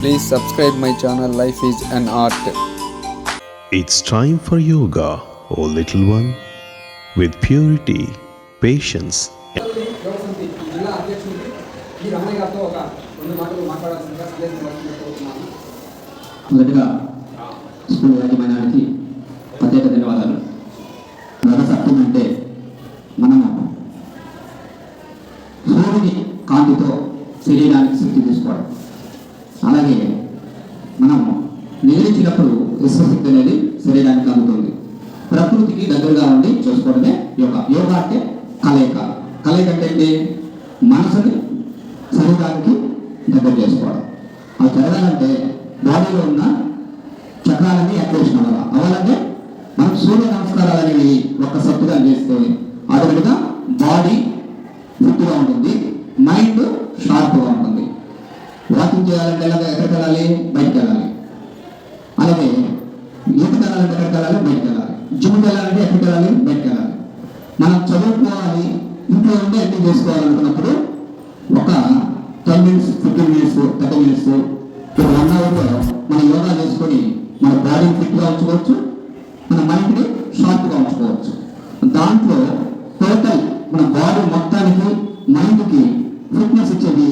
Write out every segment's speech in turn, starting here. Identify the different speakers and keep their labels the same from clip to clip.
Speaker 1: Please subscribe my channel Life is an Art.
Speaker 2: It's time for yoga, O little one, with purity, patience,
Speaker 3: మొదటిగా school యాజమాన్యానికి ప్రత్యేక ధన్యవాదాలు. అంటే మనము సూర్యుని కాంతితో శరీరానికి శక్తి తీసుకోవడం అలాగే మనం నిద్రించినప్పుడు విశ్వశక్తి అనేది శరీరానికి అందుతుంది. ప్రకృతికి దగ్గరగా ఉండి చూసుకోవడమే యోగా యోగా అంటే కలయిక. కలయిక అంటే ఏంటి? మనసుని శరీరానికి దగ్గర చేసుకోవడం. అది జరగాలంటే బాడీలో ఉన్న చక్రాలన్నీ యాక్టివేషన్ అవ్వాలి. అవ్వాలంటే మనం సూర్య నమస్కారాలు అనేవి ఒక సత్తుగా చేస్తే ఆటోమేటిక్గా బాడీ ఫిట్గా ఉంటుంది. మైండ్ షార్ప్గా ఉంటుంది. వాకింగ్ చేయాలంటే ఎలాగ ఎక్కడికి వెళ్ళాలి బయటకు వెళ్ళాలి అలాగే ఈతకి వెళ్ళాలంటే ఎక్కడికి వెళ్ళాలి బయటకు వెళ్ళాలి జిమ్కి వెళ్ళాలంటే ఎక్కడికి వెళ్ళాలి బయటకు వెళ్ళాలి మనం చదువుకోవాలి ఇంట్లో ఉంటే అన్ని చేసుకోవాలనుకున్నప్పుడు ఒక ten minutes fifteen minutes thirty minutes ఒక వన్ అవర్లో మనం యోగా చేసుకొని మన బాడీని ఫిట్గా ఉంచుకోవచ్చు మన మైండ్ని షార్ప్గా ఉంచుకోవచ్చు. దాంట్లో టోటల్ మన బాడీ మొత్తానికి మైండ్కి ఫిట్నెస్ ఇచ్చేది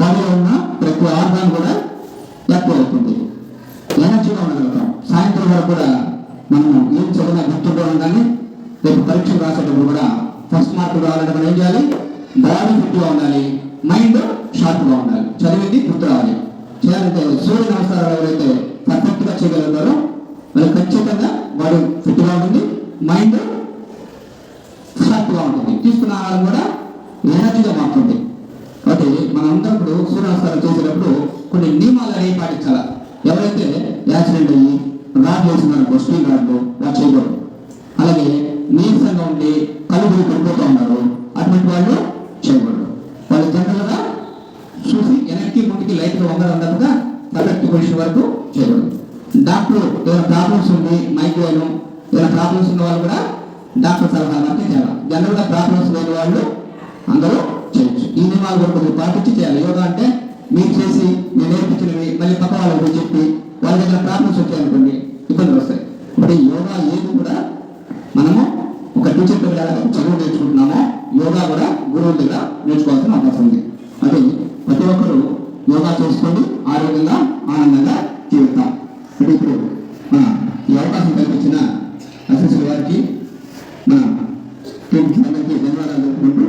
Speaker 3: బాడీలో ఉన్న ప్రతి ఆర్గాన్ కూడా ఎక్కువ అవుతుంది. ఎనర్జీగా ఉండగలుగుతాం సాయంత్రం వరకు కూడా మనం ఏం చదివినా గుర్తుగా ఉండాలి రేపు పరీక్షలు రాసేటప్పుడు కూడా ఫస్ట్ మార్కులు రావాలంటే మనం ఏం చేయాలి? బాడీ ఫిట్గా ఉండాలి. మైండ్ షార్ప్గా ఉండాలి. చదివింది గుర్తు రావాలి. చేయాలంటే సూర్య నమస్కారాలు ఎవరైతే పర్ఫెక్ట్గా చేయగలుగుతారో వాళ్ళకి ఖచ్చితంగా వాడు ఫిట్గా ఉంటుంది. మైండ్ షార్ప్గా ఉంటుంది. తీసుకున్న ఆహారం కూడా కొన్ని నియమాలు అనేవి పాటించాలి? ఎవరైతే యాక్సిడెంట్ అయ్యి రాడ్ వేసినారనుకో బస్టింగ్ రాడ్లు వాళ్ళు చేయకూడదు. అలాగే నీరసంగా ఉండి కళ్ళు పడిపోతూ ఉన్నారు అటువంటి వాళ్ళు చేయకూడదు. వాళ్ళు జనరల్గా చూసి వెనక్కి ముందుకి లైట్గా వంగడం అందరుగా పర్ఫెక్ట్ పొజిషన్ వరకు చేయకూడదు. డాక్టర్ ఏదైనా ప్రాబ్లమ్స్ ఉంది మైగ్రేన్ ఏదైనా ప్రాబ్లమ్స్ ఉన్న వాళ్ళు కూడా డాక్టర్ సలహా అంటే చేయాలి? జనరల్గా ప్రాబ్లమ్స్ లేని వాళ్ళు అందరూ చేయొచ్చు. ఈ నియమాలు కూడా కొద్దిగా పాటించి చేయాలి. యోగా అంటే మీరు చేసి నేను నేర్పించినవి మళ్ళీ పక్క వాళ్ళకి చెప్పి వాళ్ళ దగ్గర ప్రాబ్లమ్స్ వచ్చాయనుకోండి ఇబ్బందులు వస్తాయి. అంటే యోగా ఏది కూడా మనము ఒక టీచర్ దగ్గర చదువు నేర్చుకుంటున్నామో యోగా కూడా గురువు దగ్గర నేర్చుకోవాల్సిన అవకాశం ఉంది. అది ప్రతి ఒక్కరూ యోగా చేసుకోండి ఆరోగ్యంగా ఆనందంగా జీవితాం. అంటే ఇప్పుడు మన ఈ అవకాశం కల్పించిన అసెస్ గారికి మన అందరికీ ధన్యవాదాలు తెలుపుకుంటూ